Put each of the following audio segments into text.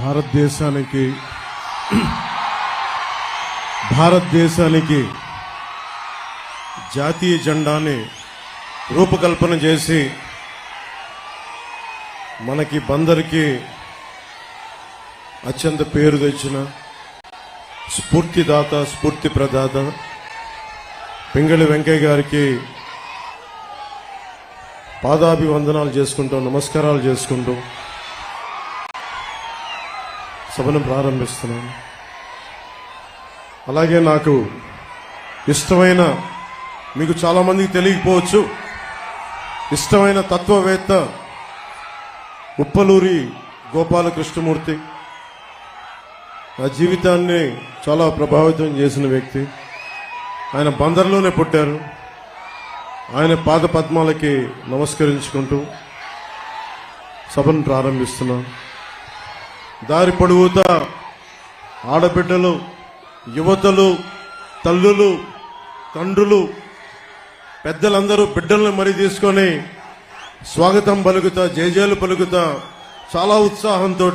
భారతదేశానికి భారతదేశానికి జాతీయ జెండాని రూపకల్పన చేసి మనకి బందరికి అత్యంత పేరు తెచ్చిన స్ఫూర్తిదాత స్ఫూర్తి ప్రదాత పింగళి వెంకయ్య గారికి పాదాభివందనాలు చేసుకుంటూ నమస్కారాలు చేసుకుంటూ సభను ప్రారంభిస్తున్నాను. అలాగే నాకు ఇష్టమైన మీకు చాలామందికి తెలియకపోవచ్చు ఇష్టమైన తత్వవేత్త ఉప్పలూరి గోపాలకృష్ణమూర్తి. నా జీవితాన్ని చాలా ప్రభావితం చేసిన వ్యక్తి. ఆయన బందర్లోనే పుట్టారు. ఆయన పాద పద్మాలకి నమస్కరించుకుంటూ సభను ప్రారంభిస్తున్నాను. దారి పొడుగుతా ఆడబిడ్డలు యువతలు తల్లులు తండ్రులు పెద్దలందరూ బిడ్డలను మరి తీసుకొని స్వాగతం పలుకుతా జయజయలు పలుకుతా చాలా ఉత్సాహంతో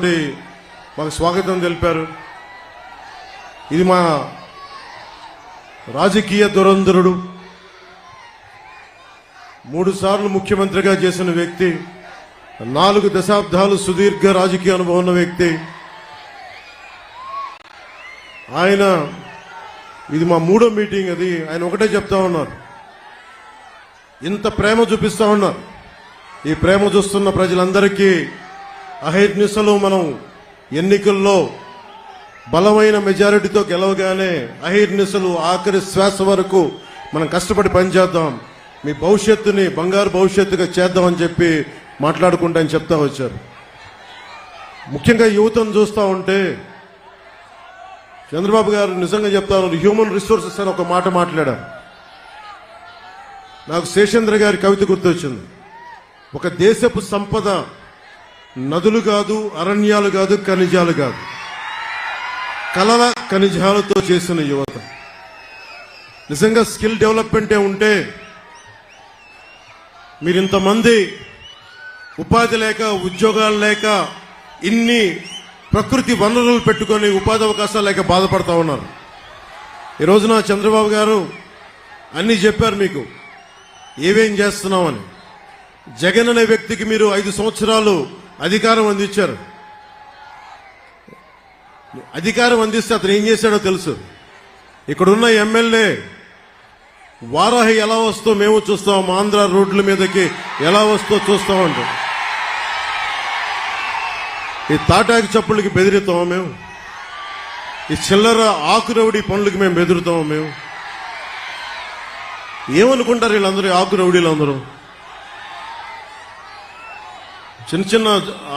మాకు స్వాగతం తెలిపారు. ఇది మా రాజకీయ దురంధరుడు మూడుసార్లు ముఖ్యమంత్రిగా చేసిన వ్యక్తి నాలుగు దశాబ్దాలు సుదీర్ఘ రాజకీయ అనుభవం ఉన్న వ్యక్తి. ఆయన ఇది మా మూడో మీటింగ్ అది. ఆయన ఒకటే చెప్తా ఉన్నారు. ఇంత ప్రేమ చూపిస్తా ఉన్నారు. ఈ ప్రేమ చూస్తున్న ప్రజలందరికీ అహిర్నిశలు మనం ఎన్నికల్లో బలమైన మెజారిటీతో గెలవగానే అహిర్నిశలు ఆఖరి శ్వాస వరకు మనం కష్టపడి పనిచేద్దాం. మీ భవిష్యత్తుని బంగారు భవిష్యత్తుగా చేద్దామని చెప్పి మాట్లాడుకుంటా అని చెప్తా వచ్చారు. ముఖ్యంగా యువతను చూస్తూ ఉంటే చంద్రబాబు గారు నిజంగా చెప్తా ఉన్నారు హ్యూమన్ రిసోర్సెస్ అని ఒక మాట మాట్లాడారు. నాకు శేషేంద్ర గారి కవిత గుర్తొచ్చింది. ఒక దేశపు సంపద నదులు కాదు అరణ్యాలు కాదు ఖనిజాలు కాదు. కలల ఖనిజాలతో చేసిన యువత. నిజంగా స్కిల్ డెవలప్మెంటే ఉంటే మీరు ఇంతమంది ఉపాధి లేక ఉద్యోగాలు లేక ఇన్ని ప్రకృతి వనరులు పెట్టుకొని ఉపాధి అవకాశాలు లేక బాధపడతా ఉన్నారు. ఈ రోజున చంద్రబాబు గారు అన్నీ చెప్పారు మీకు. ఏమేం చేస్తున్నామని. జగన్ అనే వ్యక్తికి మీరు ఐదు సంవత్సరాలు అధికారం అందించారు. అధికారం అందిస్తే అతను ఏం చేశాడో తెలుసు. ఇక్కడున్న ఎమ్మెల్యే వారాహి ఎలా వస్తో మేము చూస్తాం ఆంధ్ర రోడ్ల మీదకి ఎలా వస్తో చూస్తామంట ఈ తాటాకి చప్పుళ్ళకి బెదిరితామా మేము? ఈ చిల్లర ఆకురవుడి పనులకి మేము బెదురుతామా మేము? ఏమనుకుంటారు వీళ్ళందరూ ఈ ఆకు రౌడీలు అందరూ? చిన్న చిన్న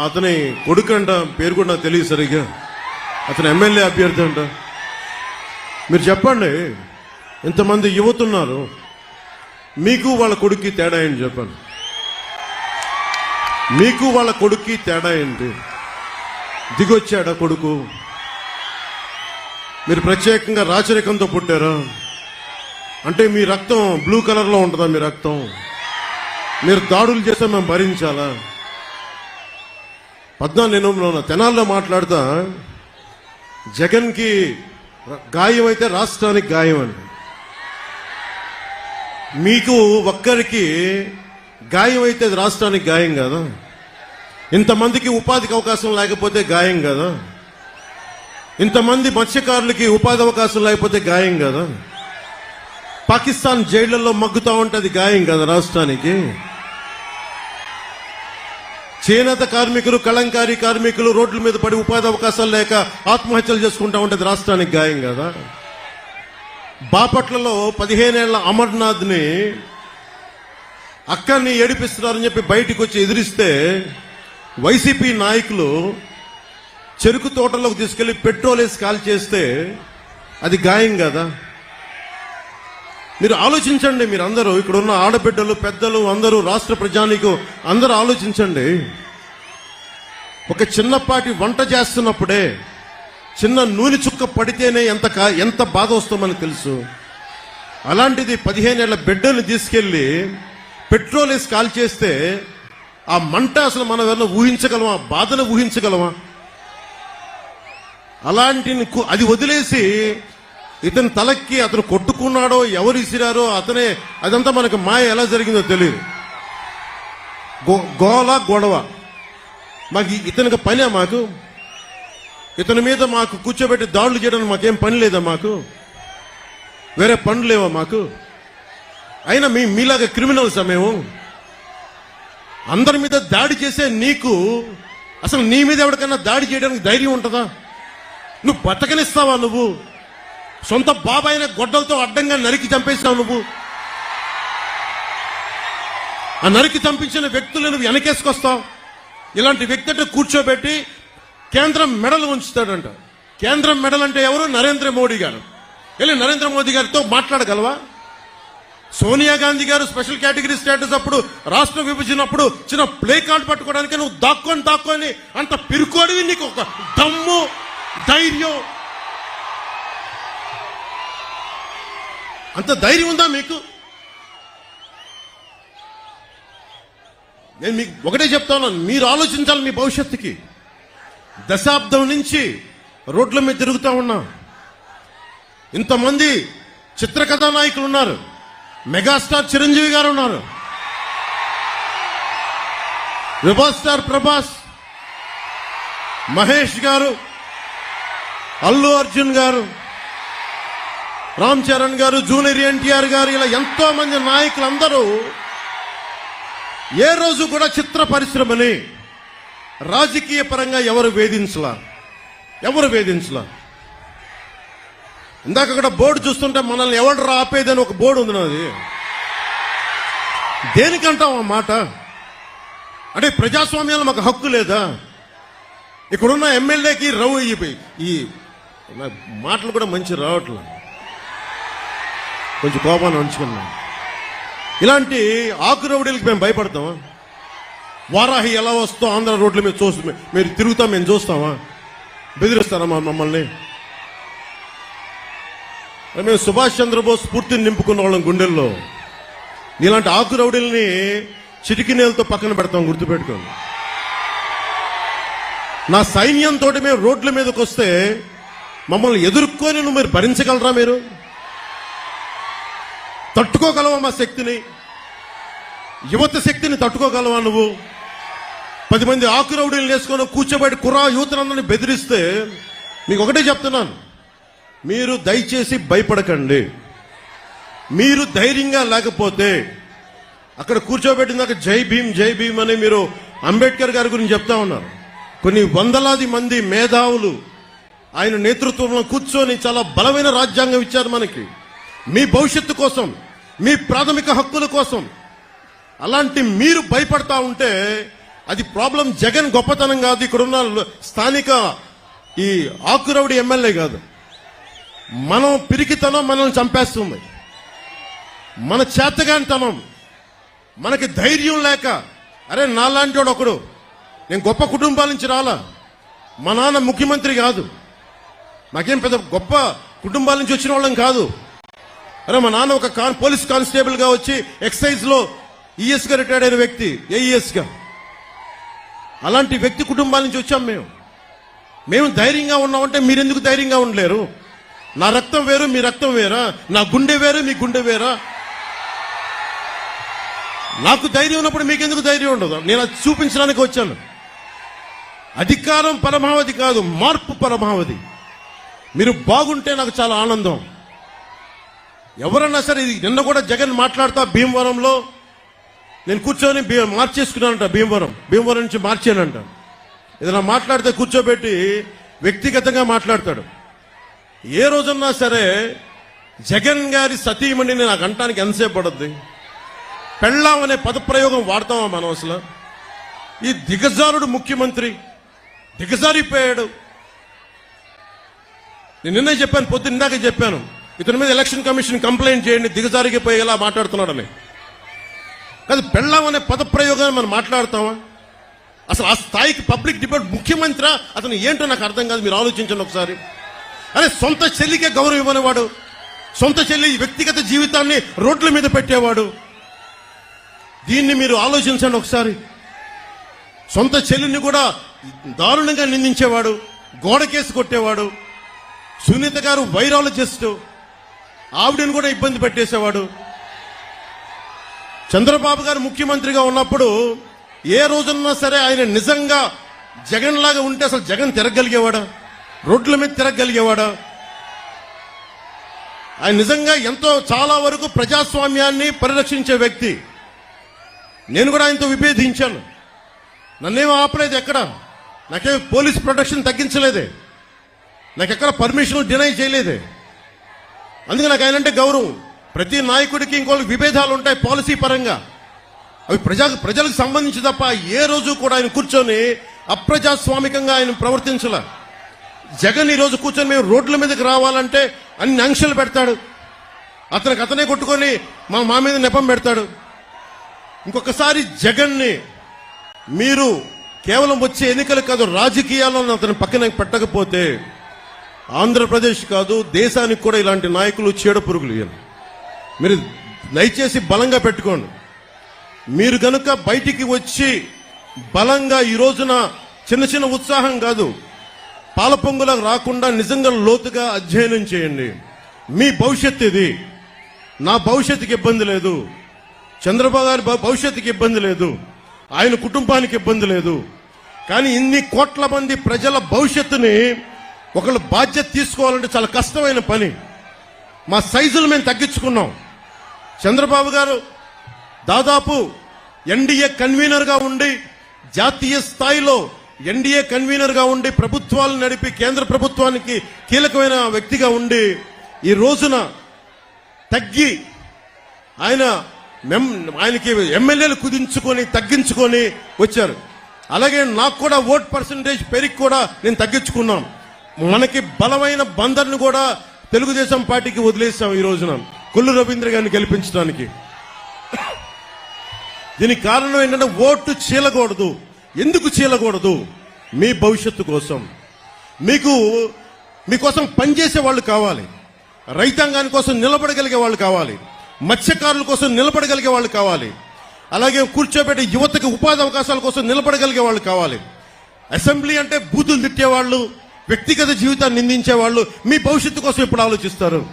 అతని కొడుకు అంట పేరు కూడా నాకు తెలియదు సరిగ్గా. అతను ఎమ్మెల్యే అభ్యర్థి అంట. మీరు చెప్పండి ఇంతమంది యువతున్నారు మీకు వాళ్ళ కొడుక్కి తేడా ఏంటి చెప్పండి? మీకు వాళ్ళ కొడుక్కి తేడా ఏంటి? దిగొచ్చాడా కొడుకు? మీరు ప్రత్యేకంగా రాచరికంతో పుట్టారా? అంటే మీ రక్తం బ్లూ కలర్లో ఉంటుందా మీ రక్తం? మీరు దాడులు చేస్తే మేము భరించాలా? పద్నాలుగు తెనాల్లో మాట్లాడతా. జగన్కి గాయం అయితే రాష్ట్రానికి గాయం అండి మీకు ఒక్కరికి గాయం అయితే అది రాష్ట్రానికి గాయం కదా? ఇంతమందికి ఉపాధికి అవకాశం లేకపోతే గాయం కదా. ఇంతమంది మత్స్యకారులకి ఉపాధి అవకాశం లేకపోతే గాయం కదా. పాకిస్తాన్ జైళ్ళలో మగ్గుతూ ఉంటుంది గాయం కదా రాష్ట్రానికి. చేనేత కార్మికులు కళంకారీ కార్మికులు రోడ్ల మీద పడి ఉపాధి అవకాశాలు లేక ఆత్మహత్యలు చేసుకుంటా ఉంటుంది రాష్ట్రానికి గాయం కదా. బాపట్లలో పదిహేనేళ్ళ అమర్నాథ్ని అక్కడిని ఏడిపిస్తున్నారని చెప్పి బయటకు వచ్చి ఎదిరిస్తే వైసీపీ నాయకులు చెరుకు తోటలోకి తీసుకెళ్ళి పెట్రోల్ వేసి కాల్ చేస్తే అది గాయం కదా? మీరు ఆలోచించండి మీరు అందరూ. ఇక్కడ ఉన్న ఆడబిడ్డలు పెద్దలు అందరూ రాష్ట్ర ప్రజానికు అందరూ ఆలోచించండి. ఒక చిన్నపాటి వంట చేస్తున్నప్పుడే చిన్న నూనె చుక్క పడితేనే ఎంత ఎంత బాధ వస్తామని తెలుసు. అలాంటిది పదిహేనేళ్ళ బిడ్డలు తీసుకెళ్ళి పెట్రోల్ వేసి కాల్ చేస్తే ఆ మంట అసలు మనం ఏమన్నా ఊహించగలమా? బాధను ఊహించగలమా? అలాంటి అది వదిలేసి ఇతని తలక్కి అతను కొట్టుకున్నాడో ఎవరు ఇసిరారో అతనే అదంతా మనకు మాయ ఎలా జరిగిందో తెలియదు. గో- గోల గొడవ. మాకు ఇతనికి పనే మాకు. ఇతని మీద మాకు కూర్చోబెట్టి దాడులు చేయడానికి మాకేం పని లేదా మాకు? వేరే పనులు లేవా మాకు? అయినా మీ మీలాగా క్రిమినల్స్ మేము? అందరి మీద దాడి చేసే నీకు అసలు నీ మీద ఎవరికైనా దాడి చేయడానికి ధైర్యం ఉంటుందా? నువ్వు బతకనిస్తావా నువ్వు? సొంత బాబాయిన గొడ్డలతో అడ్డంగా నరికి చంపేస్తావు నువ్వు. ఆ నరికి చంపించిన వ్యక్తులను నువ్వు వెనకేసుకొస్తావు. ఇలాంటి వ్యక్తి అంటే కూర్చోబెట్టి కేంద్రం మెడలు ఉంచుతాడంట. కేంద్రం మెడల్ అంటే ఎవరు? నరేంద్ర మోడీ గారు. వెళ్ళి నరేంద్ర మోదీ గారితో మాట్లాడగలవా? సోనియా గాంధీ గారు స్పెషల్ కేటగిరీ స్టేటస్ అప్పుడు రాష్ట్ర విభజన అప్పుడు చిన్న ప్లే కార్డ్ పట్టుకోవడానికి నువ్వు దాక్కొని దాక్కొని అంత పిరుకోడివి నీకు ఒక దమ్ము ధైర్యం. అంత ధైర్యం ఉందా మీకు? నేను మీకు ఒకటే చెప్తాను మీరు ఆలోచించాలి మీ భవిష్యత్తుకి. దశాబ్దం నుంచి రోడ్ల మీద తిరుగుతా ఉన్నా. ఇంతమంది చిత్రకథా నాయకులు ఉన్నారు. మెగాస్టార్ చిరంజీవి గారు ఉన్నారు. విభా స్టార్ ప్రభాస్ మహేష్ గారు అల్లు అర్జున్ గారు రామ్ చరణ్ గారు జూనియర్ ఎన్టీఆర్ గారు ఇలా ఎంతో మంది నాయకులందరూ ఏ రోజు కూడా చిత్ర పరిశ్రమని రాజకీయ పరంగా ఎవరు వేధించలా? ఎవరు వేధించలా? ఇందాక అక్కడ బోర్డు చూస్తుంటే మనల్ని ఎవడు ఆపేదని ఒక బోర్డు ఉంది నాది. దేనికంటాం ఆ మాట? అంటే ప్రజాస్వామ్యాలు మాకు హక్కు లేదా? ఇక్కడున్న ఎమ్మెల్యేకి రవ్ ఈ ఈ మాటలు కూడా మంచి రావట్లేదు కొంచెం కోపాన్ని ఉంచుకున్నాం ఇలాంటి ఆకురవుడీలకి మేము భయపడతామా? వారాహి ఎలా వస్తో ఆంధ్ర రోడ్ల మీద చూస్తూ మీరు తిరుగుతాం మేము చూస్తామా? బెదిరిస్తారా మమ్మల్ని? మేము సుభాష్ చంద్రబోస్ స్ఫూర్తిని నింపుకున్న వాళ్ళం గుండెల్లో. నీలాంటి ఆకురవుడీల్ని చిటికి నేలతో పక్కన పెడతాం గుర్తుపెట్టుకోండి. నా సైన్యంతో మేము రోడ్ల మీదకి వస్తే మమ్మల్ని ఎదుర్కొని నువ్వు మీరు భరించగలరా మీరు? తట్టుకోగలవా మా శక్తిని? యువత శక్తిని తట్టుకోగలవా నువ్వు? పది మంది ఆకురౌడీలు వేసుకొని కూర్చోబెట్టి కుర్రా యువతనందరిని బెదిరిస్తే మీకు ఒకటే చెప్తున్నాను. మీరు దయచేసి భయపడకండి. మీరు ధైర్యంగా లేకపోతే అక్కడ కూర్చోబెట్టినాక జై భీమ్ జై భీమ్ అని మీరు అంబేద్కర్ గారి గురించి చెప్తా ఉన్నారు. కొన్ని వందలాది మంది మేధావులు ఆయన నేతృత్వంలో కూర్చొని చాలా బలమైన రాజ్యాంగం ఇచ్చారు మనకి. మీ భవిష్యత్తు కోసం మీ ప్రాథమిక హక్కుల కోసం. అలాంటి మీరు భయపడతా ఉంటే అది ప్రాబ్లం జగన్ గొప్పతనం కాదు. ఇక్కడున్న స్థానిక ఈ ఆకురవుడి ఎమ్మెల్యే కాదు. మనం పిరికితనం మనల్ని చంపేస్తుంది. మన చేతగానితనం. మనకి ధైర్యం లేక అరే నాలాంటి వాడు ఒకడు. నేను గొప్ప కుటుంబాల నుంచి రాలా. మా నాన్న ముఖ్యమంత్రి కాదు. నాకేం పెద్ద గొప్ప కుటుంబాల నుంచి వచ్చిన వాళ్ళం కాదు. అరే మా నాన్న ఒక కాన్ పోలీస్ కానిస్టేబుల్గా వచ్చి ఎక్సైజ్లో ఈఎస్గా రిటైర్డ్ అయిన వ్యక్తి ఏఈఎస్గా. అలాంటి వ్యక్తి కుటుంబాల నుంచి వచ్చాం మేము. మేము ధైర్యంగా ఉన్నామంటే మీరెందుకు ధైర్యంగా ఉండలేరు? నా రక్తం వేరు మీ రక్తం వేరా? నా గుండె వేరు మీ గుండె వేరా? నాకు ధైర్యం ఉన్నప్పుడు మీకెందుకు ధైర్యం ఉండదు? నేను అది చూపించడానికి వచ్చాను. అధికారం పరమావధి కాదు మార్పు పరమావధి. మీరు బాగుంటే నాకు చాలా ఆనందం. ఎవరన్నా సరే ఇది నిన్న కూడా జగన్ మాట్లాడతా భీమవరంలో. నేను కూర్చొని మార్చేసుకున్నానంట భీమవరం. భీమవరం నుంచి మార్చానంట. ఏదైనా మాట్లాడితే కూర్చోబెట్టి వ్యక్తిగతంగా మాట్లాడతాడు. ఏ రోజున్నా సరే జగన్ గారి సతీమణిని నాకు అంటానికి ఎంతసేపు పడుద్ది? పెళ్ళాం అనే పదప్రయోగం వాడతామా మనం అసలు? ఈ దిగజారుడు ముఖ్యమంత్రి దిగజారిపోయాడు. నేను నిన్నే చెప్పాను పొద్దు ఇందాక చెప్పాను. ఇతని మీద ఎలక్షన్ కమిషన్ కంప్లైంట్ చేయండి దిగజారిపోయేలా మాట్లాడుతున్నాడని. కాదు పెళ్ళాం అనే పదప్రయోగాన్ని మనం మాట్లాడతామా? అసలు ఆ స్థాయికి పబ్లిక్ డిబేట్ ముఖ్యమంత్రి అతను ఏంటో నాకు అర్థం కాదు మీరు ఆలోచించండి ఒకసారి. అరే సొంత చెల్లికే గౌరవం ఇవ్వనివాడు. సొంత చెల్లి వ్యక్తిగత జీవితాన్ని రోడ్ల మీద పెట్టేవాడు. దీన్ని మీరు ఆలోచించండి ఒకసారి. సొంత చెల్లిని కూడా దారుణంగా నిందించేవాడు గోడకేసి కొట్టేవాడు సునీత గారు వైరాలజిస్ట్ ఆవిడని కూడా ఇబ్బంది పెట్టేసేవాడు. చంద్రబాబు గారు ముఖ్యమంత్రిగా ఉన్నప్పుడు ఏ రోజున్నా సరే ఆయన నిజంగా జగన్ లాగా ఉంటే అసలు జగన్ తిరగలిగేవాడా? రోడ్ల మీద తిరగలిగేవాడు? ఆయన నిజంగా ఎంతో చాలా వరకు ప్రజాస్వామ్యాన్ని పరిరక్షించే వ్యక్తి. నేను కూడా ఆయనతో విభేదించాను. నన్నేం ఆపలేదు ఎక్కడ? నాకే పోలీస్ ప్రొటెక్షన్ తగ్గించలేదే. నాకు ఎక్కడ పర్మిషన్ డినై చేయలేదే. అందుకే నాకు ఆయన అంటే గౌరవం. ప్రతి నాయకుడికి ఇంకోళ్ళకి విభేదాలు ఉంటాయి పాలసీ పరంగా. అవి ప్రజా ప్రజలకు సంబంధించి తప్ప ఏ రోజు కూడా ఆయన కూర్చొని అప్రజాస్వామికంగా ఆయన ప్రవర్తించలే. జగన్ ఈ రోజు కూర్చొని మేము రోడ్ల మీదకి రావాలంటే అన్ని ఆంక్షలు పెడతాడు. అతనికి అతనే కొట్టుకొని మా మా మీద నెపం పెడతాడు. ఇంకొకసారి జగన్ని మీరు కేవలం వచ్చే ఎన్నికలు కాదు రాజకీయాలను అతని పక్కన పెట్టకపోతే ఆంధ్రప్రదేశ్ కాదు దేశానికి కూడా ఇలాంటి నాయకులు చీడ పురుగులు మీరు దయచేసి బలంగా పెట్టుకోండి. మీరు గనుక బయటికి వచ్చి బలంగా ఈ రోజున చిన్న చిన్న ఉత్సాహం కాదు పాలపొంగులా రాకుండా నిజంగా లోతుగా అధ్యయనం చేయండి. మీ భవిష్యత్ ఇది. నా భవిష్యత్తుకి ఇబ్బంది లేదు. చంద్రబాబు గారి భవిష్యత్తుకి ఇబ్బంది లేదు. ఆయన కుటుంబానికి ఇబ్బంది లేదు. కానీ ఇన్ని కోట్ల మంది ప్రజల భవిష్యత్తుని ఒకళ్ళు బాధ్యత తీసుకోవాలంటే చాలా కష్టమైన పని. మా సైజులు మేము తగ్గించుకున్నాం. చంద్రబాబు గారు దాదాపు ఎన్డీఏ కన్వీనర్గా ఉండి జాతీయ స్థాయిలో ఎన్డీఏ కన్వీనర్గా ఉండి ప్రభుత్వాలు నడిపి కేంద్ర ప్రభుత్వానికి కీలకమైన వ్యక్తిగా ఉండి ఈ రోజున తగ్గి ఆయన మెం- ఆయనకి ఎమ్మెల్యేలు కుదించుకొని తగ్గించుకొని వచ్చారు. అలాగే నాకు కూడా ఓట్ పర్సంటేజ్ పెరిగి కూడా నేను తగ్గించుకున్నాం మనకి బలమైన బందర్ను కూడా తెలుగుదేశం పార్టీకి వదిలేసాం ఈ రోజున. కొల్లు రవీంద్ర గారిని గెలిపించడానికి. దీనికి కారణం ఏంటంటే ఓటు చీలకూడదు. ఎందుకు చీలకూడదు? మీ భవిష్యత్తు కోసం. మీకు మీకోసం పనిచేసే వాళ్ళు కావాలి. రైతాంగాని కోసం నిలబడగలిగే వాళ్ళు కావాలి. మత్స్యకారుల కోసం నిలబడగలిగే వాళ్ళు కావాలి. అలాగే కూర్చోబెట్టే యువతకి ఉపాధి అవకాశాల కోసం నిలబడగలిగే వాళ్ళు కావాలి. అసెంబ్లీ అంటే బూతులు తిట్టేవాళ్ళు వ్యక్తిగత జీవితాన్ని నిందించేవాళ్ళు మీ భవిష్యత్తు కోసం ఎప్పుడు ఆలోచిస్తారు?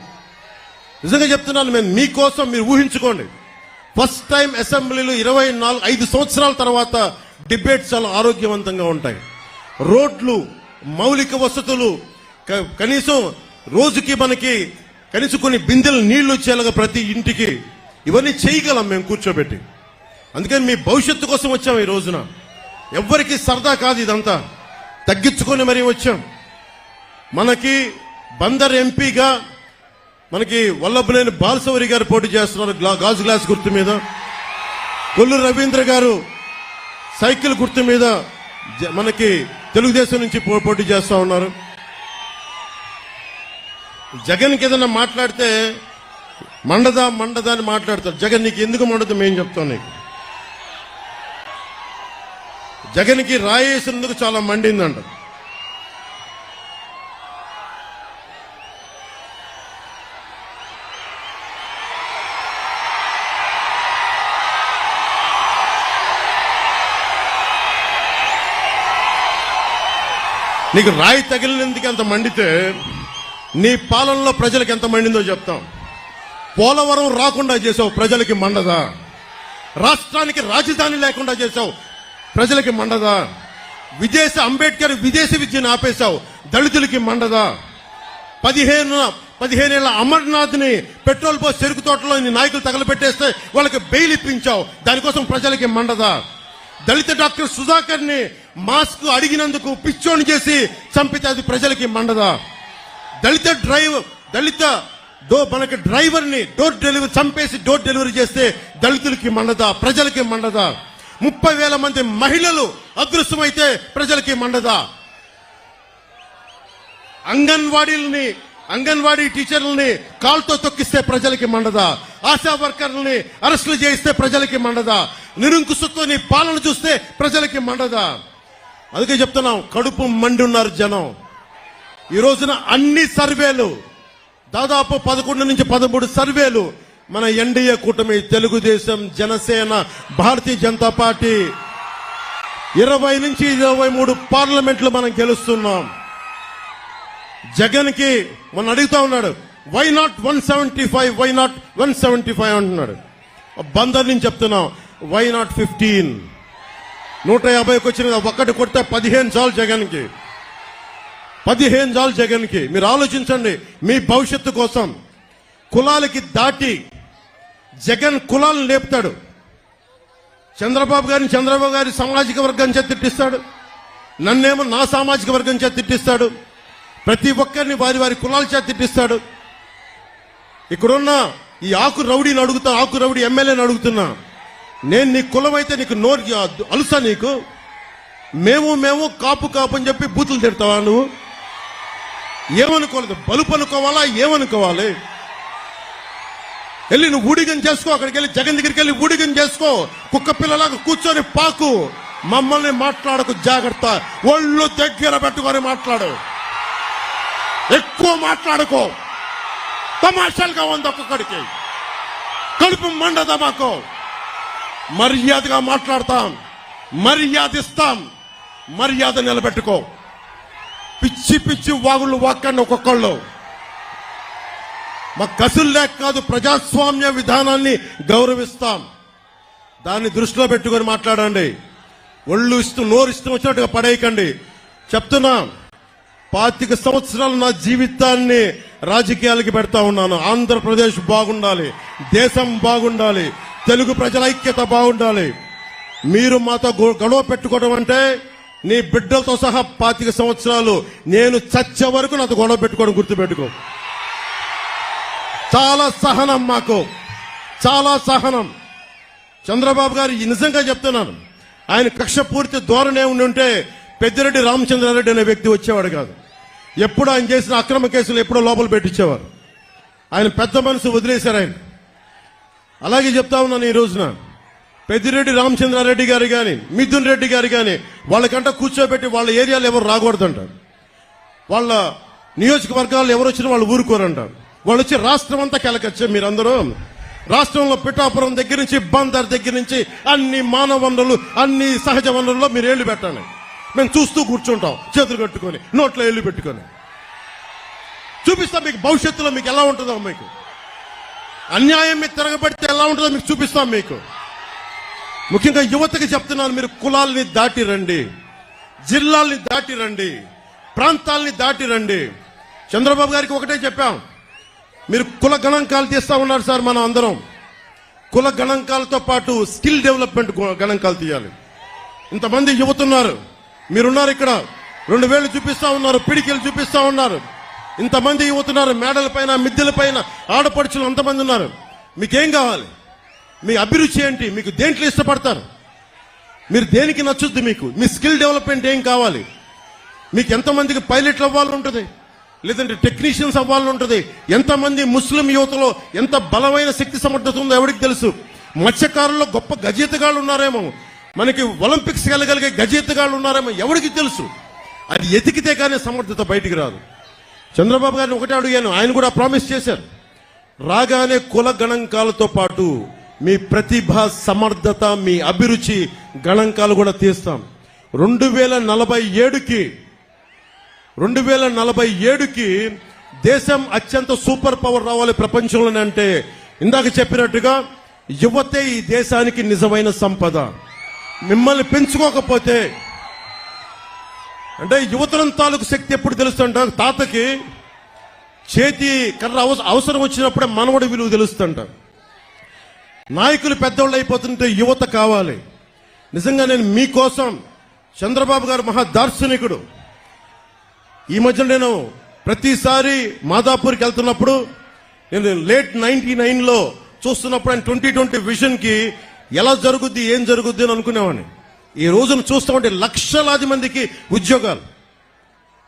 నిజంగా చెప్తున్నాను మేము మీకోసం మీరు ఊహించుకోండి. ఫస్ట్ టైం అసెంబ్లీలో ఇరవై నాలుగు ఐదు సంవత్సరాల తర్వాత డిబేట్స్ చాలా ఆరోగ్యవంతంగా ఉంటాయి. రోడ్లు మౌలిక వసతులు క- కనీసం రోజుకి మనకి కనీసం కొన్ని బిందెలు నీళ్ళు వచ్చేలాగా ప్రతి ఇంటికి ఇవన్నీ చేయగలం మేము కూర్చోబెట్టి. అందుకని మీ భవిష్యత్తు కోసం వచ్చాం ఈ రోజున. ఎవ్వరికి సరదా కాదు ఇదంతా. తగ్గించుకొని మరీ వచ్చాం. మనకి బందర్ ఎంపీగా మనకి వల్లభులేని బాలసౌరి గారు పోటీ చేస్తున్నారు గాజు గ్లాస్ గుర్తు మీద. కొల్లు రవీంద్ర గారు సైకిల్ గుర్తు మీద జ- మనకి తెలుగుదేశం నుంచి పో- పోటీ చేస్తూ ఉన్నారు. జగన్కి ఏదైనా మాట్లాడితే మండదా మండదా అని మాట్లాడతారు. జగన్ నీకు ఎందుకు మండదు? మేము చెప్తాం నీకు. జగన్కి రాయేసినందుకు చాలా మండిందంట. నీకు రాయి తగిలినందుకు ఎంత మండితే నీ పాలనలో ప్రజలకు ఎంత మండిందో చెప్తాం. పోలవరం రాకుండా చేసావు ప్రజలకి మండదా. రాష్ట్రానికి రాజధాని లేకుండా చేసావు ప్రజలకి మండదా. విదేశ అంబేద్కర్ విదేశీ విద్యను ఆపేశావు దళితులకి మండదా. పదిహేను పదిహేనేళ్ళ అమర్నాథ్ని పెట్రోల్ పోస్ట్ చెరుకు తోటలో నీ నాయకులు తగలబెట్టేస్తే వాళ్ళకి బెయిల్ ఇప్పించావు దానికోసం ప్రజలకి మండదా. దళిత డాక్టర్ సుధాకర్ని మాస్క్ అడిగినందుకు పిచ్చోని చేసి చంపితే అది ప్రజలకి మండదా. దళిత డ్రైవర్ దళిత డో మనకి డ్రైవర్ని డోర్ డెలివరీ చంపేసి డోర్ డెలివరీ చేస్తే దళితులకి మండదా ప్రజలకి మండదా. ముప్పై వేల మంది మహిళలు అదృశ్యమైతే ప్రజలకి మండదా. అంగన్వాడీలని అంగన్వాడీ టీచర్లని కాల్తో తొక్కిస్తే ప్రజలకి మండదా. ఆశా వర్కర్లని అరెస్టులు చేయిస్తే ప్రజలకి మండదా. నిరుంకుశతో పాలన చూస్తే ప్రజలకి మండదా. అందుకే చెప్తున్నాం కడుపు మండి ఉన్నారు జనం. ఈ రోజున అన్ని సర్వేలు దాదాపు పదకొండు నుంచి పదమూడు సర్వేలు మన ఎన్డీఏ కూటమి తెలుగుదేశం జనసేన భారతీయ జనతా పార్టీ. ఇరవై నుంచి ఇరవై మూడు పార్లమెంట్లు మనం గెలుస్తున్నాం. జగన్కి మొన్న అడుగుతా ఉన్నాడు why not one seventy five why not one seventy five అంటున్నాడు. బందర్ నుంచి చెప్తున్నాం వై నాట్ ఫిఫ్టీన్ నూట యాభైకి వచ్చిన ఒక్కటి కొడితే పదిహేను సార్లు జగన్కి. పదిహేను సార్లు జగన్కి. మీరు ఆలోచించండి మీ భవిష్యత్తు కోసం కులాలకి దాటి జగన్ కులాలను లేపుతాడు. చంద్రబాబు గారిని చంద్రబాబు గారి సామాజిక వర్గం చేత తిట్టిస్తాడు. నన్నేమో నా సామాజిక వర్గం చేత తిట్టిస్తాడు. ప్రతి ఒక్కరిని వారి వారి కులాల చేత తిట్టిస్తాడు. ఇక్కడున్న ఈ ఆకు రౌడీని అడుగుతా ఆకు రౌడీ ఎమ్మెల్యేని అడుగుతున్నా. నేను నీ కులం అయితే నీకు నోరు అలుసా నీకు? మేము మేము కాపు కాపు అని చెప్పి బూతులు తిడతావా నువ్వు? ఏమనుకోలేదు బలుపు అనుకోవాలా ఏమనుకోవాలి? వెళ్ళి నువ్వు ఊడిగం చేసుకో అక్కడికి వెళ్ళి జగన్ దగ్గరికి వెళ్ళి ఊడిగం చేసుకో. కుక్క పిల్లలాగా కూర్చొని పాకు. మమ్మల్ని మాట్లాడకు జాగ్రత్త. ఒళ్ళు దగ్గర పెట్టుకొని మాట్లాడు. ఎక్కువ మాట్లాడుకో. తమాషాలుగా ఉంది ఒక్కొక్కడికి. కడుపు మండదా మాకు మర్యాదగా మాట్లాడతాం. మర్యాద ఇస్తాం మర్యాద నిలబెట్టుకో. పిచ్చి పిచ్చి వాగుళ్ళు వాక్కండి ఒక్కొక్కళ్ళు. మా కసులు లేక కాదు ప్రజాస్వామ్య విధానాన్ని గౌరవిస్తాం. దాన్ని దృష్టిలో పెట్టుకొని మాట్లాడండి. ఒళ్ళు ఇస్తూ నోరు ఇస్తూ వచ్చినట్టుగా పడేయకండి. చెప్తున్నా పాతిక సంవత్సరాలు నా జీవితాన్ని రాజకీయాలకి పెడతా ఉన్నాను. ఆంధ్రప్రదేశ్ బాగుండాలి. దేశం బాగుండాలి. తెలుగు ప్రజల ఐక్యత బాగుండాలి. మీరు మాతో గొ- గొడవ పెట్టుకోవడం అంటే నీ బిడ్డలతో సహా పాతిక సంవత్సరాలు నేను చచ్చే వరకు నాతో గొడవ పెట్టుకోవడం గుర్తుపెట్టుకో. చాలా సహనం మాకు. చాలా సహనం. చంద్రబాబు గారు నిజంగా చెప్తున్నాను. ఆయన కక్ష పూర్తి ధోరణి ఉండి ఉంటే పెద్దిరెడ్డి రామచంద్రారెడ్డి అనే వ్యక్తి వచ్చేవాడు కాదు. ఎప్పుడు ఆయన చేసిన అక్రమ కేసులు ఎప్పుడో లోపల పెట్టించేవారు. ఆయన పెద్ద మనసు వదిలేశారు ఆయన. అలాగే చెప్తా ఉన్నాను ఈ రోజున. పెద్దిరెడ్డి రామచంద్రారెడ్డి గారు కానీ మిథున్ రెడ్డి గారు కానీ వాళ్ళకంట కూర్చోబెట్టి వాళ్ళ ఏరియాలో ఎవరు రాకూడదంటారు. వాళ్ళ నియోజకవర్గాలు ఎవరు వచ్చినా వాళ్ళు ఊరుకోరంటారు. వాళ్ళు వచ్చి రాష్ట్రం అంతా కెలకొచ్చే మీరందరూ. రాష్ట్రంలో పిఠాపురం దగ్గర నుంచి బందర్ దగ్గర నుంచి అన్ని మానవ వనరులు అన్ని సహజ వనరుల్లో మీరు ఏళ్ళు పెట్టండి. మేము చూస్తూ కూర్చుంటాం చేతులు కట్టుకొని నోట్లో ఏళ్ళు పెట్టుకొని. చూపిస్తాం మీకు భవిష్యత్తులో మీకు ఎలా ఉంటుందో మీకు. అన్యాయం మీద తిరగబడితే ఎలా ఉంటుందో మీకు చూపిస్తాం మీకు. ముఖ్యంగా యువతకి చెప్తున్నాను మీరు కులాల్ని దాటి రండి జిల్లాల్ని దాటి రండి ప్రాంతాల్ని దాటి రండి. చంద్రబాబు గారికి ఒకటే చెప్పాం మీరు కుల గణాంకాలు తీస్తా ఉన్నారు సార్ మనం అందరం. కుల గణాంకాలతో పాటు స్కిల్ డెవలప్మెంట్ గణాంకాలు తీయాలి. ఇంతమంది యువతున్నారు మీరున్నారు ఇక్కడ రెండు వేలు చూపిస్తా ఉన్నారు పిడికిలు చూపిస్తా ఉన్నారు. ఇంతమంది యువతున్నారు మేడల పైన మిద్దెల పైన ఆడపడుచులు అంతమంది ఉన్నారు. మీకేం కావాలి? మీ అభిరుచి ఏంటి? మీకు దేంట్లో ఇష్టపడతారు? మీరు దేనికి నచ్చుద్ది మీకు? మీ స్కిల్ డెవలప్మెంట్ ఏం కావాలి? మీకు ఎంతమందికి పైలట్లు అవ్వాలని ఉంటుంది లేదంటే టెక్నీషియన్స్ అవ్వాలని ఉంటుంది ఎంతమంది ముస్లిం యువతలో ఎంత బలమైన శక్తి సమర్థత ఉందో ఎవరికి తెలుసు? మత్స్యకారుల్లో గొప్ప గజేతగాళ్ళు ఉన్నారేమో. మనకి ఒలింపిక్స్ వెళ్ళగలిగే గజేతగాళ్ళు ఉన్నారేమో ఎవరికి తెలుసు? అది ఎతికితే కానీ సమర్థత బయటికి రాదు. చంద్రబాబు గారిని ఒకటే అడిగాను. ఆయన కూడా ప్రామిస్ చేశారు. రాగానే కుల గణాంకాలతో పాటు మీ ప్రతిభ సమర్థత మీ అభిరుచి గణాంకాలు కూడా తీస్తాం. రెండు వేల నలభై ఏడుకి రెండు వేల నలభై ఏడుకి దేశం అత్యంత సూపర్ పవర్ రావాలి ప్రపంచంలోనే అంటే ఇందాక చెప్పినట్టుగా యువతే ఈ దేశానికి నిజమైన సంపద. మిమ్మల్ని పెంచుకోకపోతే అంటే యువతరం తాలూకు శక్తి ఎప్పుడు తెలుస్తుంట? తాతకి చేతి కర్ర అవసరం వచ్చినప్పుడే మనవడి విలువ తెలుస్తుంట. నాయకులు పెద్దోళ్ళు అయిపోతుంటే యువత కావాలి. నిజంగా నేను మీకోసం చంద్రబాబు గారు మహా దార్శనికుడు. ఈ మధ్య నేను ప్రతిసారి మాదాపూర్కి వెళ్తున్నప్పుడు నేను లేట్ నైన్టీ నైన్లో చూస్తున్నప్పుడు ఆయన ట్వంటీ ట్వంటీ విజన్కి ఎలా జరుగుద్ది ఏం జరుగుద్ది అని అనుకునేవాడిని. ఈ రోజున చూస్తామంటే లక్షలాది మందికి ఉద్యోగాలు.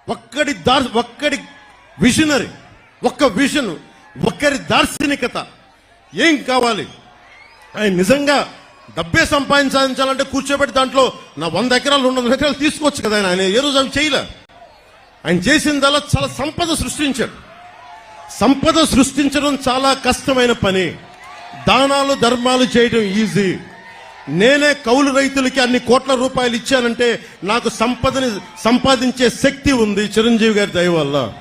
ఒక్కడి దార్ ఒక్కడి విషనరీ ఒక్క విషన్ ఒక్కరి దార్శనికత ఏం కావాలి? ఆయన నిజంగా డబ్బే సంపాదించాలంటే కూర్చోబెట్టి దాంట్లో నా వంద ఎకరాలు రెండు వందల ఎకరాలు తీసుకోవచ్చు కదా ఆయన. ఆయన ఏ రోజు అవి చేయలే. ఆయన చేసిందల్లా చాలా సంపద సృష్టించాడు. సంపద సృష్టించడం చాలా కష్టమైన పని. దానాలు ధర్మాలు చేయడం ఈజీ నేనే కౌలు రైతులకి అన్ని కోట్ల రూపాయలు ఇచ్చానంటే నాకు సంపదని సంపాదించే శక్తి ఉంది. చిరంజీవి గారి దయ వల్ల.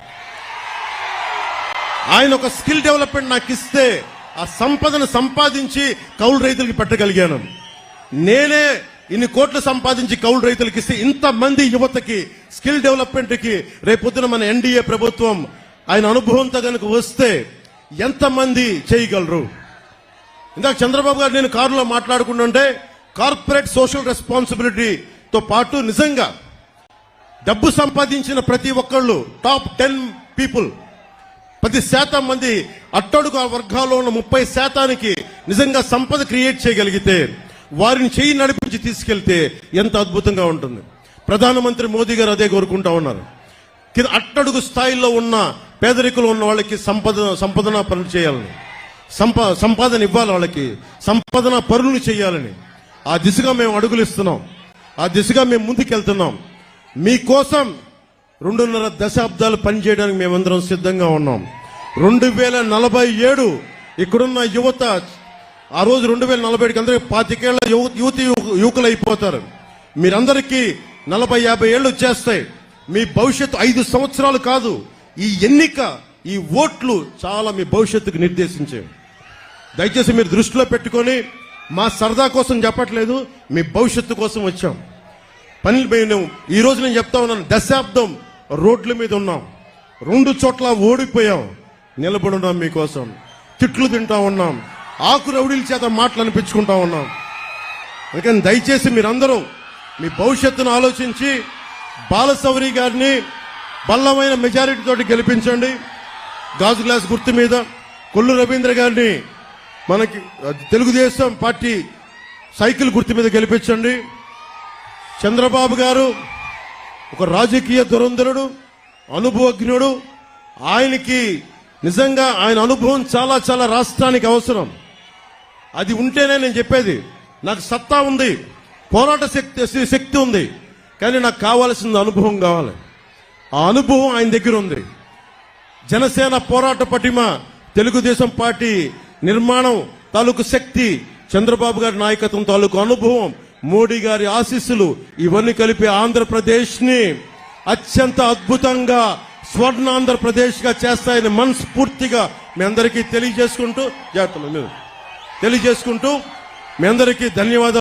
ఆయన ఒక స్కిల్ డెవలప్మెంట్ నాకు ఇస్తే ఆ సంపదను సంపాదించి కౌలు రైతులకి పెట్టగలిగాను. నేనే ఇన్ని కోట్లు సంపాదించి కౌలు రైతులకి ఇస్తే ఇంతమంది యువతకి స్కిల్ డెవలప్మెంట్కి రేపొద్దున మన ఎన్డీఏ ప్రభుత్వం ఆయన అనుభవంతో కనుక వస్తే ఎంతమంది చేయగలరు? ఇందాక చంద్రబాబు గారు నేను కారులో మాట్లాడుకుంటుంటే కార్పొరేట్ సోషల్ రెస్పాన్సిబిలిటీతో పాటు నిజంగా డబ్బు సంపాదించిన ప్రతి ఒక్కళ్ళు టాప్ టెన్ పీపుల్ పది శాతం మంది అట్టడుగు వర్గాల్లో ఉన్న ముప్పై శాతానికి నిజంగా సంపద క్రియేట్ చేయగలిగితే వారిని చేయి నడిపించి తీసుకెళ్తే ఎంత అద్భుతంగా ఉంటుంది. ప్రధానమంత్రి మోదీ గారు అదే కోరుకుంటా ఉన్నారు. కింద అట్టడుగు స్థాయిలో ఉన్న పేదరికులు ఉన్న వాళ్ళకి సంపద సంపదన పనులు చేయాలని. సంపా సంపాదన ఇవ్వాలి వాళ్ళకి. సంపాదన పరులు చేయాలని. ఆ దిశగా మేము అడుగులు ఇస్తున్నాం ఆ దిశగా మేము ముందుకెళ్తున్నాం. మీకోసం రెండున్నర దశాబ్దాలు పనిచేయడానికి మేమందరం సిద్ధంగా ఉన్నాం. రెండు వేల నలభై ఏడు ఇక్కడున్న యువత ఆ రోజు రెండు వేల నలభై ఏడుకి అందరికీ పాతికేళ్ళ యువతి యువకులు అయిపోతారు మీరందరికీ నలభై యాభై ఏళ్ళు వచ్చేస్తాయి. మీ భవిష్యత్తు ఐదు సంవత్సరాలు కాదు. ఈ ఎన్నిక ఈ ఓట్లు చాలా మీ భవిష్యత్తుకు నిర్దేశించేవి. దయచేసి మీరు దృష్టిలో పెట్టుకొని మా సరదా కోసం చెప్పట్లేదు మీ భవిష్యత్తు కోసం వచ్చాం. పని మేము ఈ రోజు నేను చెప్తా ఉన్నాను దశాబ్దం రోడ్ల మీద ఉన్నాం. రెండు చోట్ల ఓడిపోయాం. నిలబడి ఉన్నాం మీకోసం. తిట్లు తింటా ఉన్నాం. ఆకు రౌడీల చేత మాటలు అనిపించుకుంటా ఉన్నాం. అందుకని దయచేసి మీరందరూ మీ భవిష్యత్తును ఆలోచించి బాలసౌరి గారిని బల్లమైన మెజారిటీ తోటి గెలిపించండి. గాజు గ్లాస్ గుర్తు మీద కొల్లు రవీంద్ర గారిని మనకి తెలుగుదేశం పార్టీ సైకిల్ గుర్తు మీద గెలిపించండి. చంద్రబాబు గారు ఒక రాజకీయ దురంధరుడు అనుభవజ్ఞుడు. ఆయనకి నిజంగా ఆయన అనుభవం చాలా చాలా రాష్ట్రానికి అవసరం. అది ఉంటేనే నేను చెప్పేది నాకు సత్తా ఉంది పోరాట శక్తి శక్తి ఉంది కానీ నాకు కావాల్సిన అనుభవం కావాలి. ఆ అనుభవం ఆయన దగ్గర ఉంది. జనసేన పోరాట పటిమ తెలుగుదేశం పార్టీ నిర్మాణం తాలూకు శక్తి చంద్రబాబు గారి నాయకత్వం తాలూకు అనుభవం మోడీ గారి ఆశీస్సులు ఇవన్నీ కలిపి ఆంధ్రప్రదేశ్ని అత్యంత అద్భుతంగా స్వర్ణాంధ్రప్రదేశ్గా చేస్తాయని మనస్ఫూర్తిగా మీ అందరికీ తెలియజేసుకుంటూ జాగ్రత్త తెలియజేసుకుంటూ మీ అందరికీ ధన్యవాదాలు.